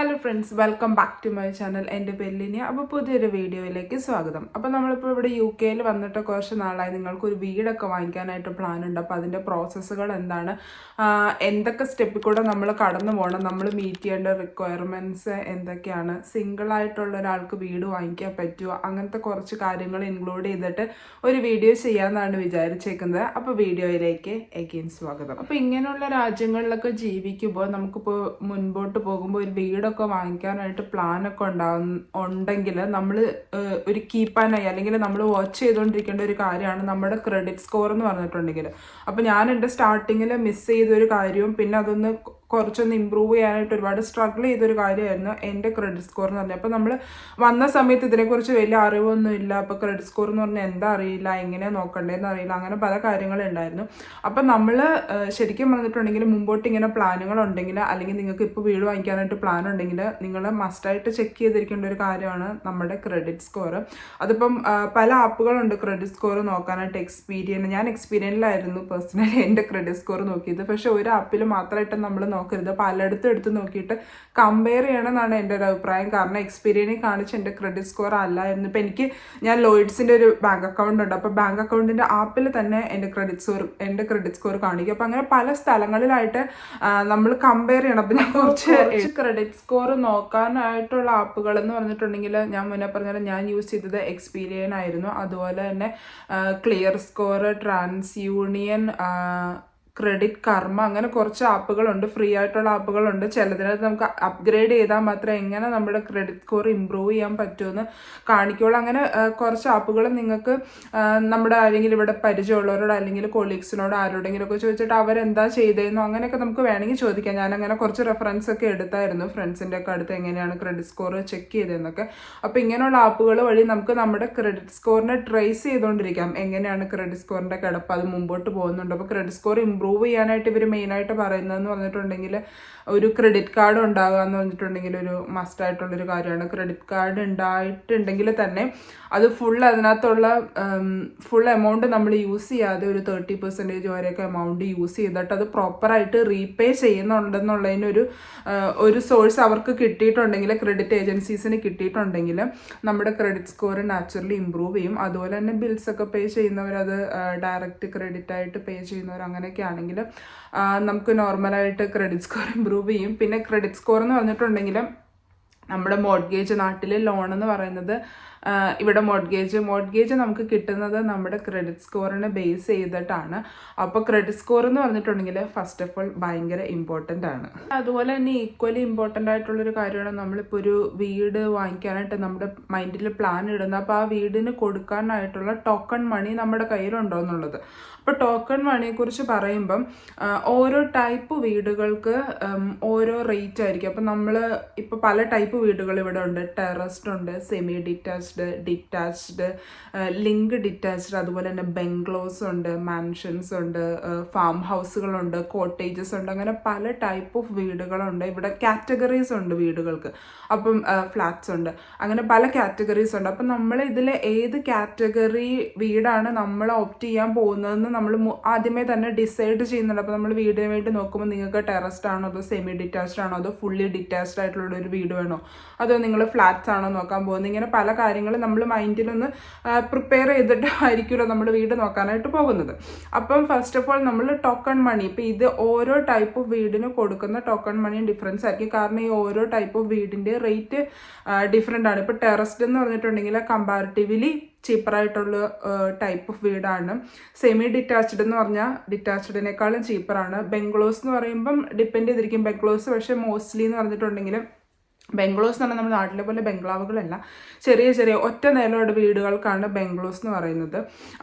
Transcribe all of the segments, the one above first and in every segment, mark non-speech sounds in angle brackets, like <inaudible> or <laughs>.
Hello friends welcome back to my channel എന്റെ പേരിലിനി അപ്പോൾ പുതിയൊരു വീഡിയോയിലേക്ക് സ്വാഗതം. അപ്പോൾ നമ്മളിപ്പോൾ ഇവിടെ യു കെയിൽ വന്നിട്ട് കുറച്ച് നാളായി നിങ്ങൾക്ക് നിങ്ങൾക്കൊരു വീടൊക്കെ വാങ്ങിക്കാനായിട്ട് പ്ലാൻ ഉണ്ട്. അപ്പോൾ അതിന്റെ പ്രോസസ്സുകൾ എന്താണ്? എന്തൊക്കെ സ്റ്റെപ്പിൽ കൂടെ നമ്മൾ കടന്നു പോകണം? നമ്മൾ മീറ്റ് ചെയ്യേണ്ട റിക്വയർമെന്റ്സ് എന്തൊക്കെയാണ്? സിംഗിളായിട്ടുള്ള ഒരാൾക്ക് വീട് വാങ്ങിക്കാൻ പറ്റുമോ? അങ്ങനത്തെ കുറച്ച് കാര്യങ്ങൾ ഇൻക്ലൂഡ് ചെയ്തിട്ട് ഒരു വീഡിയോ ചെയ്യാമെന്നാണ് വിചാരിച്ചേക്കുന്നത്. അപ്പോൾ വീഡിയോയിലേക്ക് എഗെയിൻ സ്വാഗതം. അപ്പോൾ ഇങ്ങനെയുള്ള രാജ്യങ്ങളിലൊക്കെ ജീവിക്കുമ്പോൾ നമുക്കിപ്പോൾ മുൻപോട്ട് പോകുമ്പോൾ ഒരു വീടൊക്കെ വാങ്ങിക്കാനായിട്ട് പ്ലാനൊക്കെ ഉണ്ടാവും ഉണ്ടെങ്കിൽ നമ്മൾ ഒരു കീപ്പാനായി അല്ലെങ്കിൽ നമ്മൾ വാച്ച് ചെയ്തുകൊണ്ടിരിക്കേണ്ട ഒരു കാര്യമാണ് നമ്മുടെ ക്രെഡിറ്റ് സ്കോർ എന്ന് പറഞ്ഞിട്ടുണ്ടെങ്കിൽ. അപ്പോൾ ഞാൻ എന്റെ സ്റ്റാർട്ടിങ്ങിൽ മിസ് ചെയ്തൊരു കാര്യവും പിന്നെ അതൊന്ന് കുറച്ചൊന്ന് ഇമ്പ്രൂവ് ചെയ്യാനായിട്ട് ഒരുപാട് സ്ട്രഗിൾ ചെയ്തൊരു കാര്യമായിരുന്നു എന്റെ ക്രെഡിറ്റ് സ്കോർ എന്ന് പറഞ്ഞാൽ അപ്പോൾ നമ്മൾ വന്ന സമയത്ത് ഇതിനെക്കുറിച്ച് വലിയ അറിവൊന്നും ഇല്ല. അപ്പോൾ ക്രെഡിറ്റ് സ്കോർ എന്ന് പറഞ്ഞാൽ എന്താ അറിയില്ല എങ്ങനെയാണ് നോക്കണ്ടേന്ന് അറിയില്ല. അങ്ങനെ പല കാര്യങ്ങളുണ്ടായിരുന്നു അപ്പം നമ്മൾ ശരിക്കും പറഞ്ഞിട്ടുണ്ടെങ്കിൽ മുമ്പോട്ട് ഇങ്ങനെ പ്ലാനുകൾ ഉണ്ടെങ്കിൽ അല്ലെങ്കിൽ നിങ്ങൾക്ക് ഇപ്പോൾ വീട് വാങ്ങിക്കാനായിട്ട് പ്ലാൻ ഉണ്ടെങ്കിൽ നിങ്ങൾ മസ്റ്റായിട്ട് ചെക്ക് ചെയ്തിരിക്കേണ്ട ഒരു കാര്യമാണ് നമ്മുടെ ക്രെഡിറ്റ് സ്കോർ അതിപ്പം പല ആപ്പുകളുണ്ട് ക്രെഡിറ്റ് സ്കോർ നോക്കാനായിട്ട് എക്സ്പീരിയൻ ഞാൻ എക്സ്പീരിയനിലായിരുന്നു പേഴ്സണലി എന്റെ ക്രെഡിറ്റ് സ്കോർ നോക്കിയത്. പക്ഷേ ഒരു ആപ്പിൽ മാത്രമായിട്ട് നമ്മൾ നോക്കരുത്. പലയിടത്തും എടുത്ത് നോക്കിയിട്ട് കമ്പയർ ചെയ്യണമെന്നാണ് എന്റെ ഒരു അഭിപ്രായം. കാരണം എക്സ്പീരിയൻസ് കാണിച്ച് എന്റെ ക്രെഡിറ്റ് സ്കോർ അല്ല എന്ന് ഇപ്പം എനിക്ക് ഞാൻ ലോയിഡ്സിന്റെ ഒരു ബാങ്ക് അക്കൗണ്ട് ഉണ്ട്. അപ്പോൾ ബാങ്ക് അക്കൗണ്ടിന്റെ ആപ്പിൽ തന്നെ എന്റെ ക്രെഡിറ്റ് സ്കോർ എന്റെ ക്രെഡിറ്റ് സ്കോർ കാണിക്കും. അപ്പോൾ അങ്ങനെ പല സ്ഥലങ്ങളിലായിട്ട് നമ്മൾ കമ്പയർ ചെയ്യണം. അപ്പം ഞാൻ കുറച്ച് ക്രെഡിറ്റ് സ്കോർ നോക്കാനായിട്ടുള്ള ആപ്പുകൾ എന്ന് പറഞ്ഞിട്ടുണ്ടെങ്കിൽ ഞാൻ മുന്നേ പറഞ്ഞാൽ ഞാൻ യൂസ് ചെയ്തത് എക്സ്പീരിയൻ ആയിരുന്നു. അതുപോലെ തന്നെ ClearScore TransUnion credit കർമ്മ അങ്ങനെ കുറച്ച് ആപ്പുകളുണ്ട്. ഫ്രീ ആയിട്ടുള്ള ആപ്പുകളുണ്ട്. ചിലതിനകത്ത് നമുക്ക് അപ്ഗ്രേഡ് ചെയ്താൽ മാത്രമേ എങ്ങനെ നമ്മുടെ ക്രെഡിറ്റ് സ്കോർ ഇമ്പ്രൂവ് ചെയ്യാൻ പറ്റുമെന്ന് കാണിക്കുള്ളൂ അങ്ങനെ കുറച്ച് ആപ്പുകൾ നിങ്ങൾക്ക് നമ്മുടെ ആരെങ്കിലും ഇവിടെ പരിചയമുള്ളവരോട് അല്ലെങ്കിൽ കൊളീഗ്സിനോട് ആരോടെങ്കിലും ഒക്കെ ചോദിച്ചിട്ട് അവരെന്താ ചെയ്തതെന്നോ അങ്ങനെയൊക്കെ നമുക്ക് വേണമെങ്കിൽ ചോദിക്കാം. ഞാനങ്ങനെ കുറച്ച് റെഫറൻസ് ഒക്കെ എടുത്തായിരുന്നു. ഫ്രണ്ട്സിന്റെ ഒക്കെ അടുത്ത് എങ്ങനെയാണ് ക്രെഡിറ്റ് സ്കോർ ചെക്ക് ചെയ്തതെന്നൊക്കെ. അപ്പോൾ ഇങ്ങനെയുള്ള ആപ്പുകൾ വഴി നമുക്ക് നമ്മുടെ ക്രെഡിറ്റ് സ്കോറിനെ ട്രേസ് ചെയ്തുകൊണ്ടിരിക്കാം. എങ്ങനെയാണ് ക്രെഡിറ്റ് സ്കോറിന്റെ കിടപ്പ്? അത് മുമ്പോട്ട് പോകുന്നുണ്ട്. അപ്പോൾ ക്രെഡിറ്റ് സ്കോർ ഇമ്പ്രൂവ് ചെയ്യാനായിട്ട് ഇവർ മെയിനായിട്ട് പറയുന്നതെന്ന് പറഞ്ഞിട്ടുണ്ടെങ്കിൽ ഒരു ക്രെഡിറ്റ് കാർഡ് ഉണ്ടാകുക എന്ന് പറഞ്ഞിട്ടുണ്ടെങ്കിൽ ഒരു മസ്റ്റായിട്ടുള്ളൊരു കാര്യമാണ്. ക്രെഡിറ്റ് കാർഡ് ഉണ്ടായിട്ടുണ്ടെങ്കിൽ തന്നെ അത് ഫുൾ അതിനകത്തുള്ള ഫുൾ എമൗണ്ട് നമ്മൾ യൂസ് ചെയ്യാതെ ഒരു തേർട്ടി പെർസെന്റേജ് വരെയൊക്കെ എമൗണ്ട് യൂസ് ചെയ്തിട്ട് അത് പ്രോപ്പറായിട്ട് റീപേ ചെയ്യുന്നുണ്ടെന്നുള്ളതിനൊരു ഒരു സോഴ്സ് അവർക്ക് കിട്ടിയിട്ടുണ്ടെങ്കിൽ ക്രെഡിറ്റ് ഏജൻസീസിന് കിട്ടിയിട്ടുണ്ടെങ്കിൽ നമ്മുടെ ക്രെഡിറ്റ് സ്കോർ നാച്ചുറലി ഇമ്പ്രൂവ് ചെയ്യും. അതുപോലെ തന്നെ ബിൽസൊക്കെ പേ ചെയ്യുന്നവർ അത് ഡയറക്റ്റ് ക്രെഡിറ്റ് ആയിട്ട് പേ ചെയ്യുന്നവർ അങ്ങനെയൊക്കെ ആണെങ്കിൽ നമുക്ക് നോർമലായിട്ട് ക്രെഡിറ്റ് സ്കോർ ഇമ്പ്രൂവ് ചെയ്യും. പിന്നെ ക്രെഡിറ്റ് സ്കോർ എന്ന് പറഞ്ഞിട്ടുണ്ടെങ്കിൽ നമ്മുടെ മോഡ്ഗേജ് നാട്ടിൽ ലോൺ എന്ന് പറയുന്നത് ഇവിടെ മോഡ്ഗേജ് മോഡ്ഗേജ് നമുക്ക് കിട്ടുന്നത് നമ്മുടെ ക്രെഡിറ്റ് സ്കോറിനെ ബേസ് ചെയ്തിട്ടാണ്. അപ്പോൾ ക്രെഡിറ്റ് സ്കോർ എന്ന് പറഞ്ഞിട്ടുണ്ടെങ്കിൽ ഫസ്റ്റ് ഓഫ് ഓൾ ഭയങ്കര ഇമ്പോർട്ടന്റ് ആണ്. അതുപോലെ തന്നെ ഈക്വലി ഇമ്പോർട്ടന്റ് ആയിട്ടുള്ളൊരു കാര്യമാണ് നമ്മളിപ്പോൾ ഒരു വീട് വാങ്ങിക്കാനായിട്ട് നമ്മുടെ മൈൻഡിൽ പ്ലാൻ ഇടുന്നത്. അപ്പോൾ ആ വീടിന് കൊടുക്കാനായിട്ടുള്ള ടോക്കൺ മണി നമ്മുടെ കയ്യിലുണ്ടോ എന്നുള്ളത്. അപ്പോൾ ടോക്കൺ മണിയെ കുറിച്ച് പറയുമ്പം ഓരോ ടൈപ്പ് വീടുകൾക്ക് ഓരോ റേറ്റ് ആയിരിക്കും. അപ്പം നമ്മൾ ഇപ്പോൾ പല ടൈപ്പ് വീടുകൾ ഇവിടെ ഉണ്ട്. ടെറസ്ഡ് ഉണ്ട് semi detached detached link detached അതുപോലെ തന്നെ ബംഗ്ലോസ് ഉണ്ട് മാൻഷൻസ് ഉണ്ട് ഫാം ഹൗസുകളുണ്ട് കോട്ടേജസ് ഉണ്ട് അങ്ങനെ പല ടൈപ്പ് ഓഫ് വീടുകളുണ്ട് ഇവിടെ കാറ്റഗറീസ് ഉണ്ട് വീടുകൾക്ക്. അപ്പം ഫ്ലാറ്റ്സ് ഉണ്ട്. അങ്ങനെ പല കാറ്റഗറീസ് ഉണ്ട്. അപ്പം നമ്മൾ ഇതിൽ ഏത് കാറ്റഗറി വീടാണ് നമ്മൾ ഓപ്റ്റ് ചെയ്യാൻ പോകുന്നതെന്ന് നമ്മൾ ആദ്യമേ തന്നെ ഡിസൈഡ് ചെയ്യുന്നുണ്ട്. അപ്പോൾ നമ്മൾ വീടിന് വേണ്ടി നോക്കുമ്പോൾ നിങ്ങൾക്ക് ടെറസ്ഡ് ആണോ അതോ സെമി ഡിറ്റാച്ച്ഡ് ആണോ അതോ ഫുള്ളി ഡിറ്റാച്ച്ഡ് ആയിട്ടുള്ള ഒരു വീട് വേണോ? അതോ നിങ്ങൾ ഫ്ലാറ്റ്സ് ആണോ നോക്കാൻ പോകുന്നത്? ഇങ്ങനെ പല കാര്യങ്ങളും നമ്മൾ മൈൻഡിലൊന്ന് പ്രിപ്പയർ ചെയ്തിട്ടായിരിക്കുമല്ലോ നമ്മൾ വീട് നോക്കാനായിട്ട് പോകുന്നത്. അപ്പം ഫസ്റ്റ് ഓഫ് ഓൾ നമ്മൾ ടോക്കൺ മണി ഇപ്പം ഇത് ഓരോ ടൈപ്പ് ഓഫ് വീടിന് കൊടുക്കുന്ന ടോക്കൺ മണിയും ഡിഫറൻസ് ആയിരിക്കും. കാരണം ഈ ഓരോ ടൈപ്പ് ഓഫ് വീടിന്റെ റേറ്റ് ഡിഫറെന്റ് ആണ്. ഇപ്പോൾ ടെറസ്ഡ് എന്ന് പറഞ്ഞിട്ടുണ്ടെങ്കിൽ കമ്പാരിറ്റീവ്ലി ചീപ്പറായിട്ടുള്ള ടൈപ്പ് ഓഫ് വീടാണ്. സെമി ഡിറ്റാച്ച്ഡ് എന്ന് പറഞ്ഞാൽ ഡിറ്റാച്ച്ഡിനേക്കാളും ചീപ്പറാണ് ബംഗ്ലോസ് എന്ന് പറയുമ്പം ഡിപ്പെൻഡ് ചെയ്തിരിക്കും. ബംഗ്ലോസ് പക്ഷേ മോസ്റ്റ്ലി എന്ന് പറഞ്ഞിട്ടുണ്ടെങ്കിൽ ബംഗ്ലോസ് എന്ന് പറഞ്ഞാൽ നമ്മുടെ നാട്ടിലെ പോലെ ബംഗ്ലാവുകളല്ല. ചെറിയ ചെറിയ ഒറ്റ നിലയുടെ വീടുകൾക്കാണ് ബംഗ്ലോസ് എന്ന് പറയുന്നത്.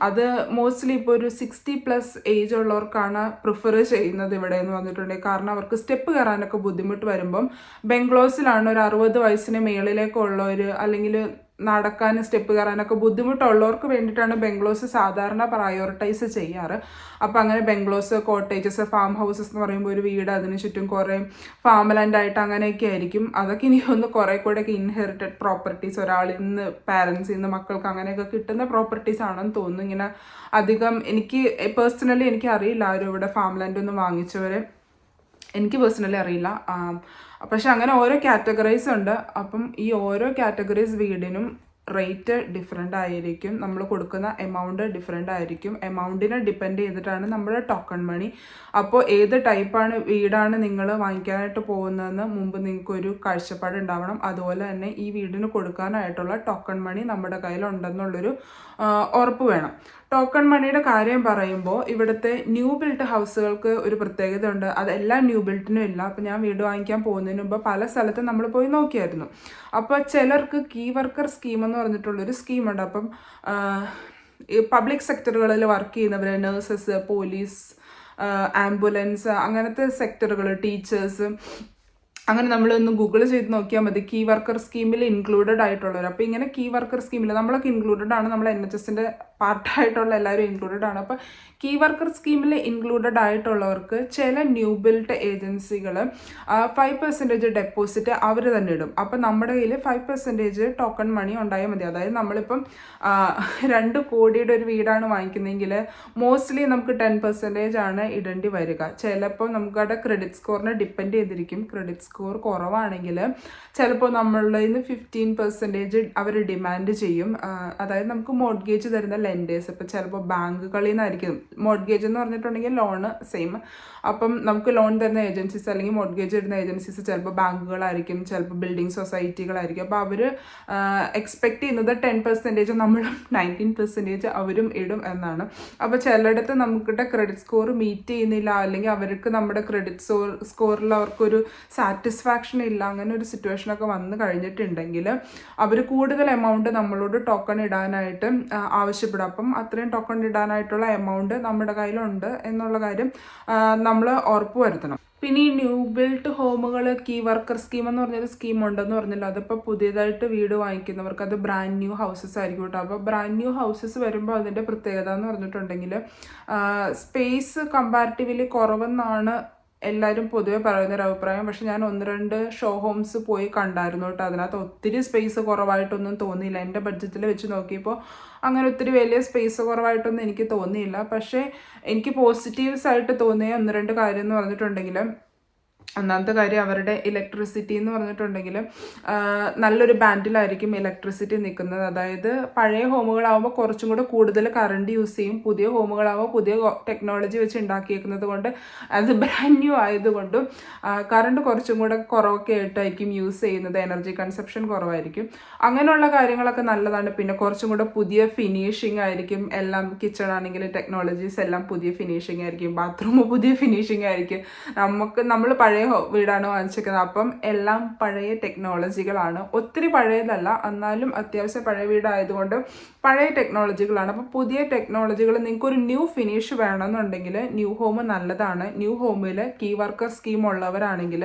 അത് മോസ്റ്റ്ലി ഇപ്പോൾ ഒരു സിക്സ്റ്റി പ്ലസ് ഏജ് ഉള്ളവർക്കാണ് പ്രിഫർ ചെയ്യുന്നത് ഇവിടെ എന്ന് വന്നിട്ടുണ്ടെങ്കിൽ കാരണം അവർക്ക് സ്റ്റെപ്പ് കയറാനൊക്കെ ബുദ്ധിമുട്ട് വരുമ്പം ബംഗ്ലോസിലാണ് ഒരു അറുപത് വയസ്സിന് മേളിലേക്കുള്ളവർ അല്ലെങ്കിൽ നടക്കാൻ സ്റ്റെപ്പ് കയറാനൊക്കെ ബുദ്ധിമുട്ടുള്ളവർക്ക് വേണ്ടിയിട്ടാണ് ബംഗ്ലോസ് സാധാരണ പ്രയോറിറ്റൈസ് ചെയ്യാറ്. അപ്പോൾ അങ്ങനെ ബംഗ്ലോസ് കോട്ടേജസ് ഫാം ഹൗസസ് എന്ന് പറയുമ്പോൾ ഒരു വീട് അതിന് ചുറ്റും കുറേ ഫാം ലാൻഡ് ആയിട്ട് അങ്ങനെയൊക്കെ ആയിരിക്കും. അതൊക്കെ ഇനി ഒന്ന് കുറേ കൂടെയൊക്കെ ഇൻഹെറിറ്റഡ് പ്രോപ്പർട്ടീസ് ഒരാളിൽ നിന്ന് പാരൻസിൽ നിന്ന് മക്കൾക്ക് അങ്ങനെയൊക്കെ കിട്ടുന്ന പ്രോപ്പർട്ടീസ് ആണെന്ന് തോന്നുന്നു. ഇങ്ങനെ അധികം എനിക്ക് പേഴ്സണലി എനിക്ക് അറിയില്ല ആരും ഇവിടെ ഫാം ലാൻഡ് ഒന്നും വാങ്ങിച്ചവരെ. എനിക്ക് പേഴ്സണലി അറിയില്ല. പക്ഷെ അങ്ങനെ ഓരോ കാറ്റഗറീസ് ഉണ്ട്. അപ്പം ഈ ഓരോ കാറ്റഗറീസ് വീടിനും റേറ്റ് ഡിഫറെന്റ് ആയിരിക്കും. നമ്മൾ കൊടുക്കുന്ന എമൗണ്ട് ഡിഫറെന്റ് ആയിരിക്കും. എമൗണ്ടിനെ ഡിപ്പെൻഡ് ചെയ്തിട്ടാണ് നമ്മുടെ ടോക്കൺ മണി അപ്പോൾ ഏത് ടൈപ്പാണ് വീടാണ് നിങ്ങൾ വാങ്ങിക്കാനായിട്ട് പോകുന്നതെന്ന് മുമ്പ് നിങ്ങൾക്കൊരു കാഴ്ചപ്പാട് ഉണ്ടാവണം. അതുപോലെ തന്നെ ഈ വീടിന് കൊടുക്കാനായിട്ടുള്ള ടോക്കൺ മണി നമ്മുടെ കയ്യിലുണ്ടെന്നുള്ളൊരു ഉറപ്പ് വേണം. ടോക്കൺ മണിയുടെ കാര്യം പറയുമ്പോൾ ഇവിടുത്തെ ന്യൂ ബിൽഡ് ഹൗസുകൾക്ക് ഒരു പ്രത്യേകത ഉണ്ട് അത് എല്ലാ ന്യൂ ബിൽഡിനും ഇല്ല. അപ്പോൾ ഞാൻ വീട് വാങ്ങിക്കാൻ പോകുന്നതിന് മുമ്പ് പല സ്ഥലത്തും നമ്മൾ പോയി നോക്കിയായിരുന്നു. അപ്പോൾ ചിലർക്ക് കീ വർക്കർ സ്കീം എന്ന് പറഞ്ഞിട്ടുള്ളൊരു സ്കീമുണ്ട് അപ്പം പബ്ലിക് സെക്ടറുകളിൽ വർക്ക് ചെയ്യുന്നവർ നേഴ്സസ് പോലീസ് ആംബുലൻസ് അങ്ങനത്തെ സെക്ടറുകൾ ടീച്ചേഴ്സ് അങ്ങനെ നമ്മളൊന്ന് ഗൂഗിൾ ചെയ്ത് നോക്കിയാൽ മതി. കീ വർക്കർ സ്കീമിൽ ഇൻക്ലൂഡഡ് ആയിട്ടുള്ളവർ അപ്പോൾ ഇങ്ങനെ കീ വർക്കർ സ്കീമിൽ നമ്മളൊക്കെ ഇൻക്ലൂഡഡ് ആണ്. നമ്മൾ എൻ എച്ച് എസിന്റെ പാർട്ടായിട്ടുള്ള എല്ലാവരും ഇൻക്ലൂഡഡ് ആണ്. അപ്പോൾ കീ വർക്കർ സ്കീമിൽ ഇൻക്ലൂഡഡ് ആയിട്ടുള്ളവർക്ക് ചില ന്യൂ ബിൽഡ് ഏജൻസികൾ ഫൈവ് പെർസെന്റേജ് ഡെപ്പോസിറ്റ് അവർ തന്നെ ഇടും. അപ്പോൾ നമ്മുടെ കയ്യിൽ ഫൈവ് പെർസെന്റേജ് ടോക്കൺ മണി ഉണ്ടായാൽ മതി. അതായത് നമ്മളിപ്പം രണ്ട് കോടിയുടെ ഒരു വീടാണ് വാങ്ങിക്കുന്നതെങ്കിൽ മോസ്റ്റ്ലി നമുക്ക് ടെൻ പെർസെന്റേജ് ആണ് ഇടേണ്ടി വരിക. ചിലപ്പോൾ നമുക്കവിടെ ക്രെഡിറ്റ് സ്കോറിനെ ഡിപ്പെൻഡ് ചെയ്തിരിക്കും. ക്രെഡിറ്റ് സ്കോർ കുറവാണെങ്കിൽ ചിലപ്പോൾ നമ്മളിൽ നിന്ന് ഫിഫ്റ്റീൻ പെർസെന്റേജ് അവർ ഡിമാൻഡ് ചെയ്യും. അതായത് നമുക്ക് മോഡ്ഗേജ് തരുന്ന ലെൻഡേഴ്സ് ഇപ്പോൾ ചിലപ്പോൾ ബാങ്കുകളിൽ നിന്നായിരിക്കും മോഡ്ഗേജ് എന്ന് പറഞ്ഞിട്ടുണ്ടെങ്കിൽ ലോണ് സെയിം അപ്പം നമുക്ക് ലോൺ തരുന്ന ഏജൻസീസ് അല്ലെങ്കിൽ മോഡ്ഗേജ് തരുന്ന ഏജൻസീസ് ചിലപ്പോൾ ബാങ്കുകളായിരിക്കും ചിലപ്പോൾ ബിൽഡിംഗ് സൊസൈറ്റികളായിരിക്കും അപ്പോൾ അവർ എക്സ്പെക്ട് ചെയ്യുന്നത് ടെൻ പെർസെന്റേജ് നമ്മളും നയന്റീൻ പെർസെന്റേജ് അവരും ഇടും എന്നാണ്. അപ്പോൾ ചിലയിടത്ത് നമുക്കിടെ ക്രെഡിറ്റ് സ്കോർ മീറ്റ് ചെയ്യുന്നില്ല. അല്ലെങ്കിൽ അവർക്ക് നമ്മുടെ ക്രെഡിറ്റ് സ്കോർ സ്കോറിൽ അവർക്കൊരു സാറ്റിസ്ഫാക്ഷൻ ഇല്ല. അങ്ങനെ ഒരു സിറ്റുവേഷനൊക്കെ വന്നു കഴിഞ്ഞിട്ടുണ്ടെങ്കിൽ അവർ കൂടുതൽ എമൗണ്ട് നമ്മളോട് ടോക്കൺ ഇടാനായിട്ട് ആവശ്യപ്പെടും. അപ്പം അത്രയും ടോക്കൺ ഇടാനായിട്ടുള്ള എമൗണ്ട് നമ്മുടെ കയ്യിലുണ്ട് എന്നുള്ള കാര്യം നമ്മൾ ഉറപ്പ് വരുത്തണം. പിന്നെ ഈ ന്യൂ ബിൽഡ് ഹോമുകൾ കീ വർക്കർ സ്കീം എന്ന് പറഞ്ഞൊരു സ്കീം ഉണ്ടെന്ന് പറഞ്ഞല്ലോ. അതിപ്പോൾ പുതിയതായിട്ട് വീട് വാങ്ങിക്കുന്നവർക്ക് അത് ബ്രാൻഡ് ന്യൂ ഹൗസസ് ആയിരിക്കും കേട്ടോ. അപ്പോൾ ബ്രാൻഡ് ന്യൂ ഹൗസസ് വരുമ്പോൾ അതിന്റെ പ്രത്യേകത എന്ന് പറഞ്ഞിട്ടുണ്ടെങ്കിൽ സ്പേസ് കമ്പാരിറ്റീവ്ലി കുറവെന്നാണ് എല്ലാവരും പൊതുവെ പറയുന്നൊരു അഭിപ്രായം. പക്ഷെ ഞാൻ ഒന്ന് രണ്ട് ഷോ ഹോംസ് പോയി കണ്ടായിരുന്നു കേട്ടോ. അതിനകത്ത് ഒത്തിരി സ്പേസ് കുറവായിട്ടൊന്നും തോന്നിയില്ല. എന്റെ ബഡ്ജറ്റിൽ വെച്ച് നോക്കിയപ്പോൾ അങ്ങനെ ഒത്തിരി വലിയ സ്പേസ് കുറവായിട്ടൊന്നും എനിക്ക് തോന്നിയില്ല. പക്ഷേ എനിക്ക് പോസിറ്റീവ്സ് ആയിട്ട് തോന്നിയ ഒന്ന് രണ്ട് കാര്യം എന്ന് പറഞ്ഞിട്ടുണ്ടെങ്കിൽ ഒന്നാമത്തെ കാര്യം അവരുടെ ഇലക്ട്രിസിറ്റി എന്ന് പറഞ്ഞിട്ടുണ്ടെങ്കിൽ നല്ലൊരു ബാൻഡിലായിരിക്കും ഇലക്ട്രിസിറ്റി നിൽക്കുന്നത് അതായത് പഴയ ഹോമുകളാകുമ്പോൾ കുറച്ചും കൂടെ കൂടുതൽ കറണ്ട് യൂസ് ചെയ്യും. പുതിയ ഹോമുകളാകുമ്പോൾ പുതിയ ടെക്നോളജി വെച്ച് ഉണ്ടാക്കിയേക്കുന്നത് കൊണ്ട് അത് ബ്രാൻഡ് ന്യൂ ആയതുകൊണ്ടും കറണ്ട് കുറച്ചും കൂടെ കുറവൊക്കെ ആയിട്ടായിരിക്കും യൂസ് ചെയ്യുന്നത്. എനർജി കൺസപ്ഷൻ കുറവായിരിക്കും. അങ്ങനെയുള്ള കാര്യങ്ങളൊക്കെ നല്ലതാണ്. പിന്നെ കുറച്ചും കൂടെ പുതിയ ഫിനിഷിംഗ് ആയിരിക്കും. എല്ലാം കിച്ചൺ ആണെങ്കിൽ ടെക്നോളജീസ് എല്ലാം പുതിയ ഫിനിഷിംഗ് ആയിരിക്കും. ബാത്റൂം പുതിയ ഫിനിഷിംഗ് ആയിരിക്കും. നമുക്ക് നമ്മൾ പഴയ ഹോ- വീടാണ് വാങ്ങിച്ചിരിക്കുന്നത് അപ്പം എല്ലാം പഴയ ടെക്നോളജികളാണ് ഒത്തിരി പഴയതല്ല. എന്നാലും അത്യാവശ്യം പഴയ വീടായതുകൊണ്ട് പഴയ ടെക്നോളജികളാണ് അപ്പോൾ പുതിയ ടെക്നോളജികൾ നിങ്ങൾക്ക് ഒരു ന്യൂ ഫിനിഷ് വേണമെന്നുണ്ടെങ്കിൽ ന്യൂ ഹോം നല്ലതാണ്. ന്യൂ ഹോമിൽ കീ വർക്കർ സ്കീം ഉള്ളവരാണെങ്കിൽ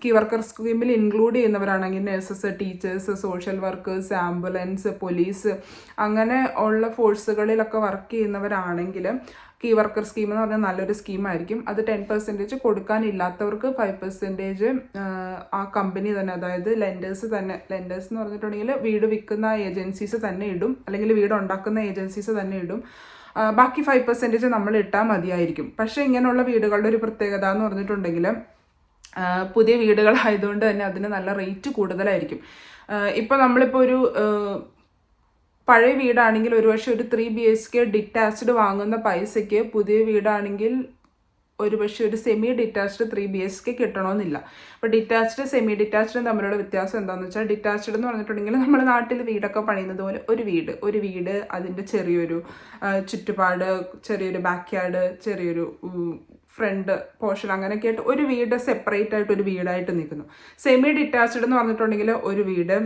കീ വർക്കർ സ്കീമിൽ include ചെയ്യുന്നവരാണെങ്കിൽ nurses teachers social workers ambulance police അങ്ങനെ ഉള്ള ഫോഴ്സുകളിലൊക്കെ വർക്ക് ചെയ്യുന്നവരാണെങ്കിൽ കീ വർക്കർ സ്കീം എന്ന് പറഞ്ഞാൽ നല്ലൊരു സ്കീമായിരിക്കും അത് ടെൻ പെർസെന്റേജ് കൊടുക്കാനില്ലാത്തവർക്ക് ഫൈവ് പെർസെന്റേജ് ആ കമ്പനി തന്നെ അതായത് ലെൻഡേഴ്സ് തന്നെ ലെൻഡേഴ്സ് എന്ന് പറഞ്ഞിട്ടുണ്ടെങ്കിൽ വീട് വിൽക്കുന്ന ഏജൻസീസ് തന്നെ ഇടും. അല്ലെങ്കിൽ വീട് ഉണ്ടാക്കുന്ന ഏജൻസീസ് തന്നെ ഇടും. ബാക്കി ഫൈവ് പെർസെന്റേജ് നമ്മൾ ഇട്ടാൽ മതിയായിരിക്കും. പക്ഷേ ഇങ്ങനെയുള്ള വീടുകളുടെ ഒരു പ്രത്യേകത എന്ന് പറഞ്ഞിട്ടുണ്ടെങ്കിൽ പുതിയ വീടുകളായതുകൊണ്ട് തന്നെ അതിന് നല്ല റേറ്റ് കൂടുതലായിരിക്കും. ഇപ്പോൾ നമ്മളിപ്പോൾ ഒരു പഴയ വീടാണെങ്കിൽ ഒരുപക്ഷെ ഒരു three B H K detached വാങ്ങുന്ന പൈസയ്ക്ക് പുതിയ വീടാണെങ്കിൽ ഒരു പക്ഷേ ഒരു semi detached three B H K കിട്ടണമെന്നില്ല. അപ്പോൾ ഡിറ്റാച്ച്ഡ് സെമി ഡിറ്റാച്ച്ഡും തമ്മിലുള്ള വ്യത്യാസം എന്താണെന്ന് വെച്ചാൽ ഡിറ്റാച്ച്ഡ് എന്ന് പറഞ്ഞിട്ടുണ്ടെങ്കിൽ നമ്മുടെ നാട്ടിൽ വീടൊക്കെ പണിയുന്നത് പോലെ ഒരു വീട് ഒരു വീട് അതിന്റെ ചെറിയൊരു ചുറ്റുപാട് ചെറിയൊരു ബാക്ക് യാർഡ് ചെറിയൊരു ഫ്രണ്ട് പോർഷൻ അങ്ങനെയൊക്കെ ആയിട്ട് ഒരു വീട് സെപ്പറേറ്റ് ആയിട്ട് ഒരു വീടായിട്ട് നിൽക്കുന്നു. സെമി ഡിറ്റാച്ച്ഡ് എന്ന് പറഞ്ഞിട്ടുണ്ടെങ്കിൽ ഒരു വീട്